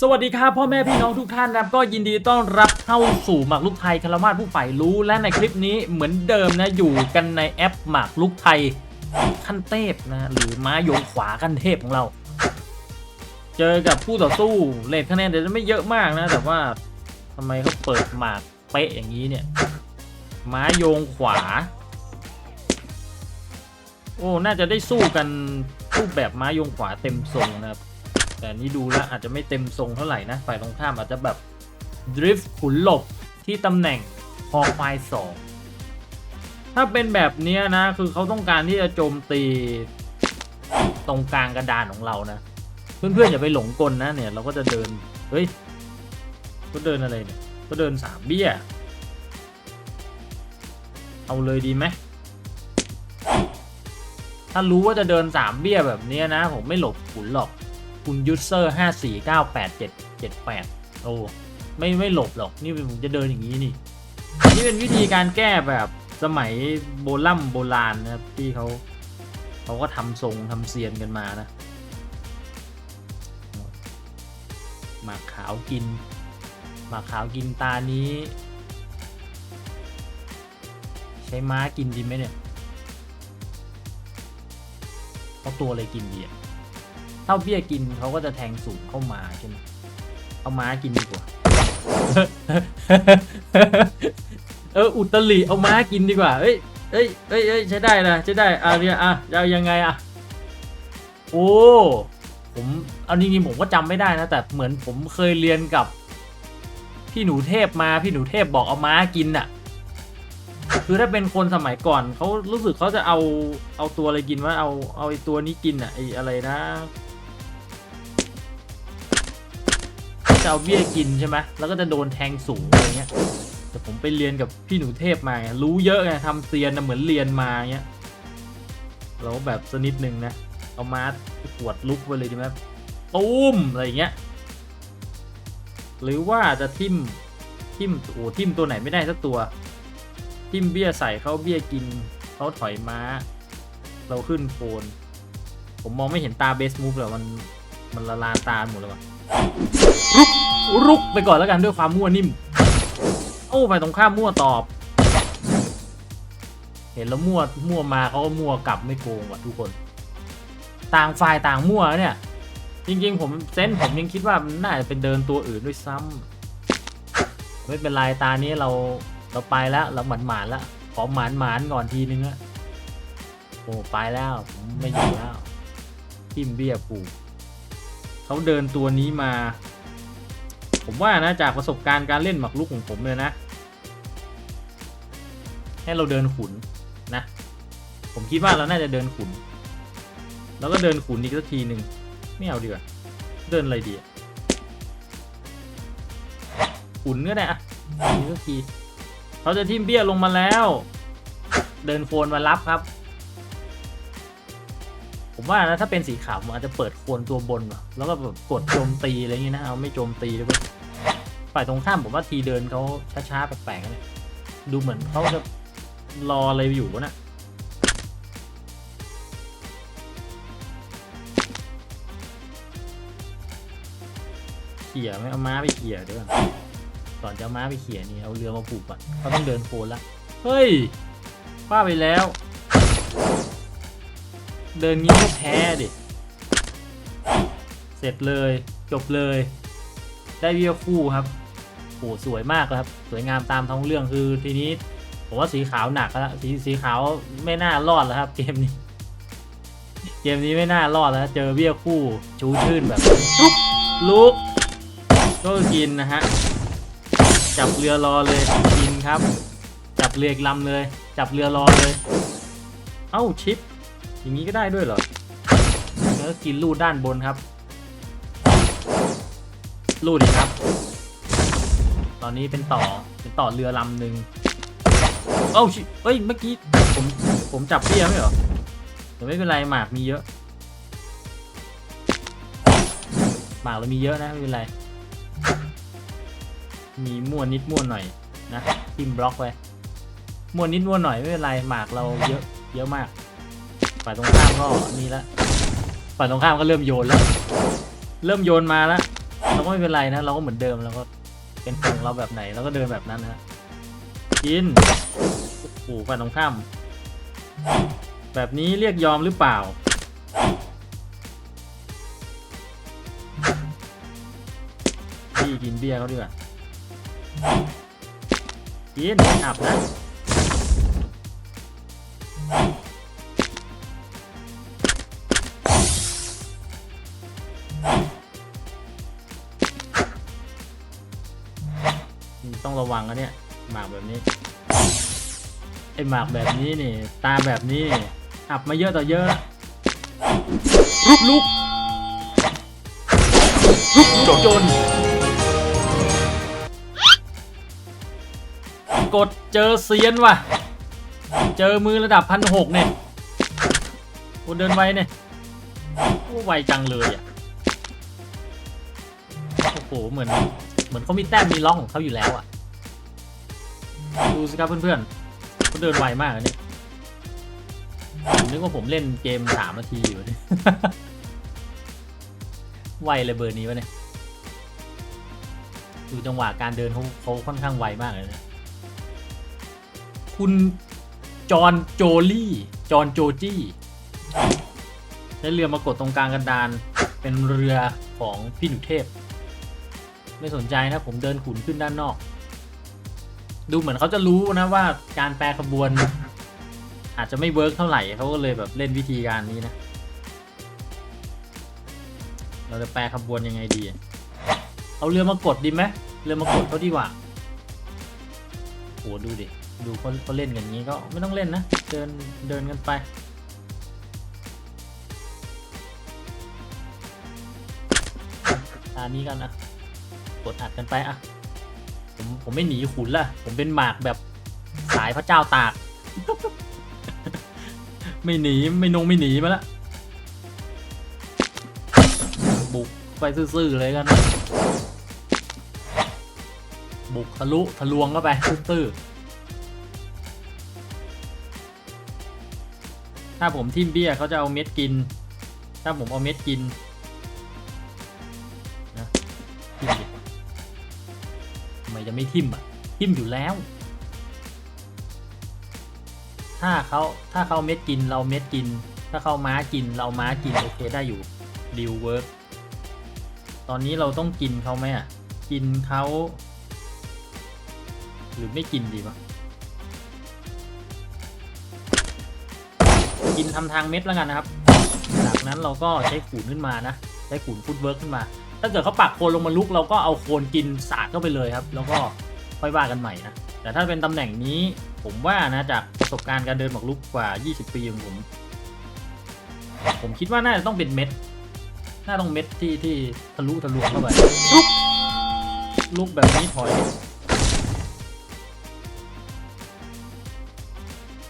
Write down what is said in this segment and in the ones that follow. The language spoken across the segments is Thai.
สวัสดีครับพ่อแม่พี่น้องทุกท่านนะครับก็ยินดีต้อนรับเข้าสู่หมากลุกไทยคารมาสผู้ใฝ่รู้และในคลิปนี้เหมือนเดิมนะอยู่กันในแอปหมากลุกไทยขั้นเทพนะหรือม้าโยงขวาขั้นเทพของเรา เจอกับผู้ต่อสู้เลทคะแนนเดี๋ยวจะไม่เยอะมากนะ แต่ว่าทำไมเขาเปิดหมากเป๊ะอย่างนี้เนี่ยม้าโยงขวา โอ้น่าจะได้สู้กันรูปแบบม้าโยงขวาเต็มทรงนะครับ แต่นี่ดูแล้วอาจจะไม่เต็มทรงเท่าไหร่นะฝ่ายตรงข้ามอาจจะแบบดริฟต์ขุนหลบที่ตำแหน่งคอควายสองถ้าเป็นแบบนี้นะคือเขาต้องการที่จะโจมตีตรงกลางกระดานของเรานะ เพื่อนๆอย่าไปหลงกลนะเนี่ยเราก็จะเดินเฮ้ยก็เดินอะไรเนี่ยก็เดินสามเบี้ย เอาเลยดีไหมถ้ารู้ว่าจะเดินสามเบี้ยแบบนี้นะ ผมไม่หลบขุนหรอก คุณยูเซอร์ห้าสี่เก้าแปดเจ็ดเจ็ดแปดโอ้ไม่ไม่หลบหรอก นี่ผมจะเดินอย่างนี้นี่นี่เป็นวิธีการแก้แบบสมัยโบราณโบราณนะครับที่เขาเขาก็ทำทรงทำเซียนกันมานะหมากขาวกินหมากขาวกินตานี้ ใช้ม้ากินดีไหมเนี่ยเขาตัวอะไรกินดีอะ เท่าเบี้ยกินเขาก็จะแทงสูงเข้ามาใช่ไหมเอาม้ากินดีกว่า เอออุตริเอาม้ากินดีกว่า เอ้ยเอ้ยเอ้ยเอ้ยใช้ได้นะใช้ได้อะเนี่ยอะจะเอายังไงอะโอ้ผมเอาจริงๆผมก็จำไม่ได้นะ แต่เหมือนผมเคยเรียนกับพี่หนูเทพมาพี่หนูเทพบอกเอาม้ากินอะ คือถ้าเป็นคนสมัยก่อนเขารู้สึกเขาจะเอาเอาตัวอะไรกินว่าเอาเอาไอตัวนี้กินอะไออะไรนะ จะเอาเบี้ยกินใช่ไหมแล้วก็จะโดนแทงสูงอะไรเงี้ยแต่ผมไปเรียนกับพี่หนูเทพมาไงรู้เยอะไงทำเซียนนะเหมือนเรียนมาเงี้ยแล้วแบบสนิดหนึ่งนะเอามาปวดลุกไปเลยดีไหมตุ้มอะไรเงี้ยหรือว่าจะทิมทิมโอ้ทิมตัวไหนไม่ได้สักตัว ทิมเบี้ยใส่เขาเบี้ยกินเขาถอยม้า เราขึ้นโฟน ผมมองไม่เห็นตาเบสมูฟเลยมันมันละลานตาหมดเลยวะ รุกรุกไปก่อนแล้วกันด้วยความมั่วนิ่ม โอ้ไปตรงข้ามมั่วตอบ เห็นแล้วมั่วมั่วมาเขาก็มั่วกลับไม่โกงว่ะทุกคน ต่างฝ่ายต่างมั่วเนี่ย จริงๆ ผมเซนผมยังคิดว่ามันน่าจะเป็นเดินตัวอื่นด้วยซ้ำไม่เป็นไรตานี้เราเราไปแล้วเราหมันหมานแล้วขอหมานหมานก่อนทีนึงอะโอ้ไปแล้วไม่อยู่แล้วทิมเบี้ยปู เขาเดินตัวนี้มา ผมว่านะจากประสบการณ์การเล่นหมากรุกของผมเลยนะ ให้เราเดินขุนนะ ผมคิดว่าเราน่าจะเดินขุน แล้วก็เดินขุนอีกสักทีหนึ่งไม่เอาดีกว่าเดินอะไรดีอะขุนก็ได้อะอีกสักทีเขาจะทิมเบี้ยลงมาแล้ว เดินโฟนมารับครับ ผมว่านะถ้าเป็นสีขาวผมอาจจะเปิดโคนตัวบนแล้วก็แบบกดโจมตีอะไรอย่างงี้นะเอาไม่โจมตีเลยเว้ยฝ่ายตรงข้ามผมว่าทีเดินเขาช้าๆแปลกๆเนี่ยดูเหมือนเขาจะรออะไรอยู่วะนะเขี่ยไม่เอาม้าไปเขี่ยดี๋ยก่อนจะม้าไปเขี่ยนี่เอาเรือมาผูกก่อนเขาต้องเดินโฟนละ เฮ้ยป้าไปแล้ว เดินงี้ก็แพ้ดิ เสร็จเลยจบเลย ได้เวียคู่ครับโหสวยมากครับ สวยงามตามท้องเรื่องคือทีนี้ผมว่าสีขาวหนักแล้วสีสีขาวไม่น่ารอดแล้วครับ เกมนี้ เกมนี้ไม่น่ารอดแล้ว เจอเบี้ยคู่ชูชื่นแบบลุกลุกก็กินนะฮะจับเรือรอเลยกินครับ จับเรืออีกลำเลย จับเรือรอเลย เอ้าชิป อย่างนี้ก็ได้ด้วยเหรอ แล้วกินลูดด้านบนครับ ลูดอีกครับ ตอนนี้เป็นต่อ เป็นต่อเรือลำหนึ่งเอ้าชิเอ้ย เมื่อกี้ ผม ผมจับเบี้ยไม่เหรอแต่ไม่เป็นไร หมากมีเยอะ หมากเรามีเยอะนะ ไม่เป็นไร มีม่วนนิดม่วหน่อยนะทิมบล็อกไปมั่วนนิดม่วหน่อยไม่เป็นไร หมากเราเยอะ เยอะมาก ฝ่ายตรงข้ามก็นี่ละฝ่ายตรงข้ามก็เริ่มโยนแล้ว เริ่มโยนมาแล้วเราก็ไม่เป็นไรนะ เราก็เหมือนเดิมเราก็เป็นของเราแบบไหนเราก็เดินแบบนั้นนะฮะกินโอ้โหฝ่ายตรงข้าม แบบนี้เรียกยอมหรือเปล่าพี่กินเบียร์เขาดีกว่ากินอับนะ ต้องระวังนะเนี่ย หมากแบบนี้ไอหมากแบบนี้นี่ ตาแบบนี้อับมาเยอะต่อเยอะลุกลุกลุกจนกดเจอเซียนว่ะ เจอมือระดับพันหกเนี่ยโอ้เดินไวเนี่ยโอ้ไวจังเลยอะโอ้โหเหมือน เหมือนเขามีแต้มมีล็อกของเขาอยู่แล้วอะ ดูสิครับเพื่อนๆเขาเดินไวมากอันนี้ผมนึกว่าผมเล่นเกมสามนาทีอยู่เนี่ยไวเลยเบอร์นี้วะเนี่ยดูจังหวะการเดินเขาเขาค่อนข้างไวมากเลยนี่ยคุณจอห์นโจลี่ จอห์นโจจี้ใช้เรือมากดตรงกลางกันดานเป็นเรือของพี่หนุเทพ ไม่สนใจนะผมเดินขุนขึ้นด้านนอก ดูเหมือนเขาจะรู้นะว่าการแปรขบวน อาจจะไม่เวิร์กเท่าไหร่เขาก็เลยแบบเล่นวิธีการนี้นะ เราจะแปรขบวนยังไงดี เอาเรือมากดดีไหมเรือมากดเขาดีกว่าโหดูดิดูเขาเขาเล่นกันงนี้ก็ไม่ต้องเล่นนะ เดินเดินกันไปตานี้กันนะกดอัดกันไปอะ ผมผมไม่หนีขุนละผมเป็นหมากแบบสายพระเจ้าตาก ไม่หนีไม่นงไม่หนีมาละบุกไปซื่อๆเลยกันนะบุกทะลุทะลวงเข้าไปซื่อๆถ้าผมทิมเบี้ยเขาจะเอาเม็ดกิน ถ้าผมเอาเม็ดกิน จะไม่ทิมอะทิมอยู่แล้ว ถ้าเขาถ้าเขาเม็ดกินเราเม็ดกิน ถ้าเขาม้ากินเราม้ากินโอเคได้อยู่ดีลเวิร์กตอนนี้เราต้องกินเขาไหมอะ กินเขาหรือไม่กินดีวะกินทำทางเม็ดแล้วกันนะครับ จากนั้นเราก็ใช้ขูนขึ้นมานะ ใช้ขูนฟุตเวิร์กขึ้นมา ถ้าเกิดเขาปักโคนลงมาลุกเราก็เอาโคนกินสาดเข้าไปเลยครับ แล้วก็ค่อยว่ากันใหม่นะ แต่ถ้าเป็นตำแหน่งนี้ผมว่านะจากประสบการณ์การเดินหมากรุกกว่า 20 ปีของผม ผมคิดว่าน่าจะต้องเป็นเม็ด น่าต้องเม็ดที่ที่ทะลุทะลวงเข้าไปลุกแบบนี้ถอย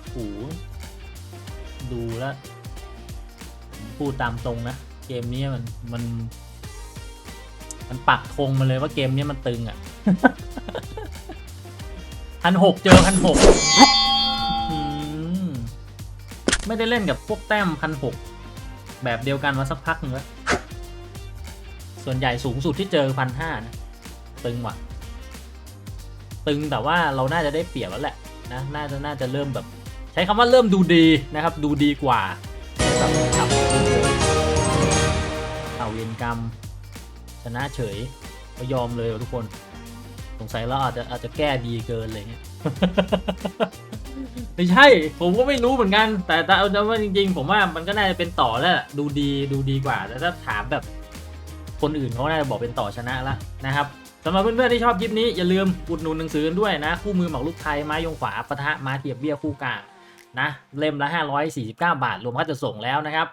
โอ้โหดูแล้ว พูดตามตรงนะ เกมนี้มันมัน มันปักธงมาเลยว่าเกมนี้มันตึงอะพันหกเจอพันหกไม่ได้เล่นกับพวกแต้มพันหกแบบเดียวกันมาสักพักหนึงแล้ว ส่วนใหญ่สูงสุดที่เจอพันห้านะ ตึงว่ะ ตึงแต่ว่าเราน่าจะได้เปรียบแล้วแหละนะ น่าจะน่าจะเริ่มแบบ ใช้คำว่าเริ่มดูดีนะครับ ดูดีกว่าแบบขับเอาเวียนกรรม ชนะเฉยก็ยอมเลยวะทุกคน สงสัยเราอาจจะอาจจะแก้ดีเกินอะไรเงี้ยไม่ใช่ ผมก็ไม่รู้เหมือนกัน แต่แต่เอาว่าจริง ๆ ผมว่ามันก็น่าจะเป็นต่อแล้วดูดีดูดีกว่าแต่ถ้าถามแบบคนอื่นเขาน่าจะบอกเป็นต่อชนะละนะครับสำหรับเพื่อนๆที่ชอบคลิปนี้อย่าลืมอุดหนุนหนังสือด้วยนะ คู่มือหมากรุกไทยไม้ยงขวาปะทะม้าเทียบเบี้ยคู่กลางนะเล่มละ 549 บาท รวมค่าจะส่งแล้วนะครับ